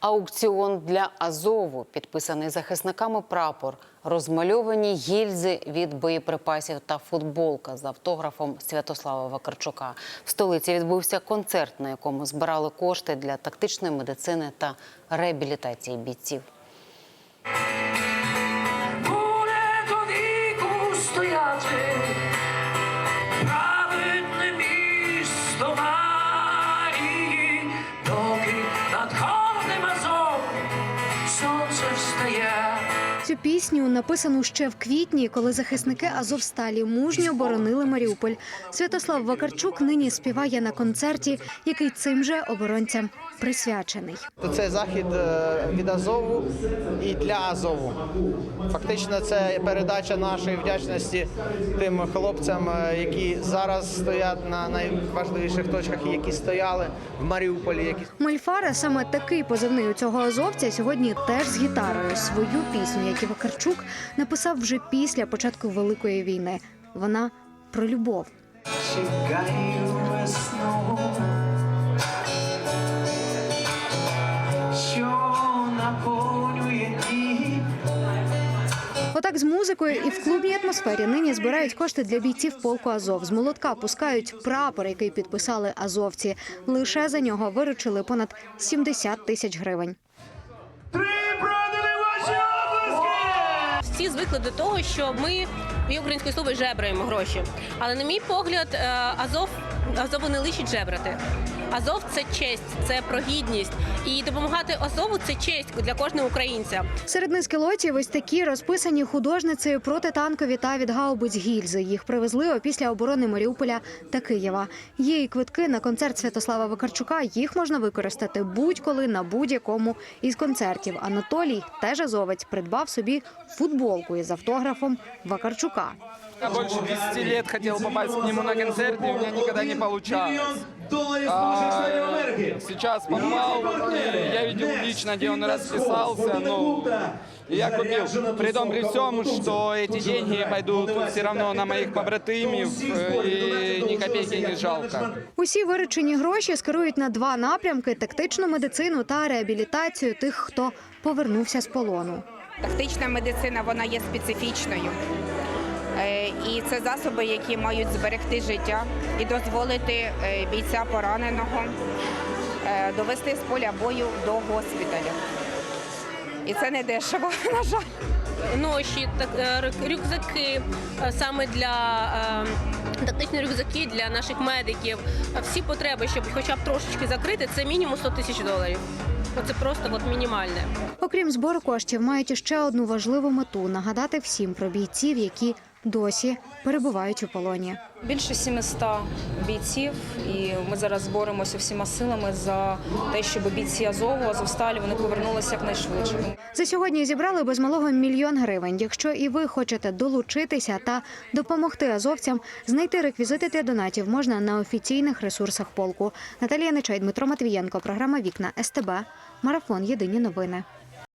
Аукціон для Азову, підписаний захисниками прапор, розмальовані гільзи від боєприпасів та футболка з автографом Святослава Вакарчука. В столиці відбувся концерт, на якому збирали кошти для тактичної медицини та реабілітації бійців. Встає. Цю пісню написану ще в квітні, коли захисники Азовсталі мужньо боронили Маріуполь. Святослав Вакарчук нині співає на концерті, який цим же оборонцям присвячений. Це захід е, від Азову і для Азову. Фактично, це передача нашої вдячності тим хлопцям, е, які зараз стоять на найважливіших точках, які стояли в Маріуполі. Які Мольфара саме такий позивний у цього азовця сьогодні теж з гітарою. Свою пісню, як і Вакарчук, написав вже після початку великої війни. Вона про любов. Чекаю весну, Отак з музикою і в клубній атмосфері нині збирають кошти для бійців полку Азов. З молотка пускають прапор, який підписали азовці. Лише за нього виручили понад 70 тисяч гривень. Всі звикли до того, що ми є українською слово жебраємо гроші. Але на мій погляд, е, Азов Азову не лишить жебрати. Азов це честь, це про гідність. І допомагати Азову це честь для кожного українця. Серед низки лотів ось такі розписані художницею протитанкові та від гаубиць гільзи. Їх привезли опісля оборони Маріуполя та Києва. Є і квитки на концерт Святослава Вакарчука. Їх можна використати будь-коли на будь-якому із концертів. Анатолій теж азовець придбав собі футболку із автографом Вакарчука. Я больше 10 лет хотел попасть к нему на концерт, и у меня никогда не получалось. А, сейчас попал, я видел лично, где он расписался, ну, я купил. При том, при всем, что эти деньги пойдут все равно на моих побратимів, э, и ни копейки не жалко. Усі виручені гроші скерують на два напрямки: тактичну медицину та реабілітацію тих, хто повернувся з полону. Тактична медицина вона є специфічною. Е, І це засоби, які мають зберегти життя і дозволити е, бійця пораненого е, довести з поля бою до госпіталя. І це не дешево, на жаль. Ноші, так, рюкзаки саме для тактичні рюкзаки для наших медиків. Всі потреби, щоб хоча б трошечки закрити, це мінімум 100 тисяч доларів. Це просто от мінімальне. Окрім збору коштів, мають іще одну важливу мету нагадати всім про бійців, які досі перебувають у полоні. Більше 700 бійців, і ми зараз боремося всіма силами за те, щоб бійці Азову, Азовсталі вони повернулися якнайшвидше. За сьогодні зібрали без малого мільйон гривень. Якщо і ви хочете долучитися та допомогти азовцям, знайти реквізити для донатів можна на офіційних ресурсах полку. Наталія Нечай, Дмитро Матвієнко, програма Вікна СТБ. Марафон Єдині новини.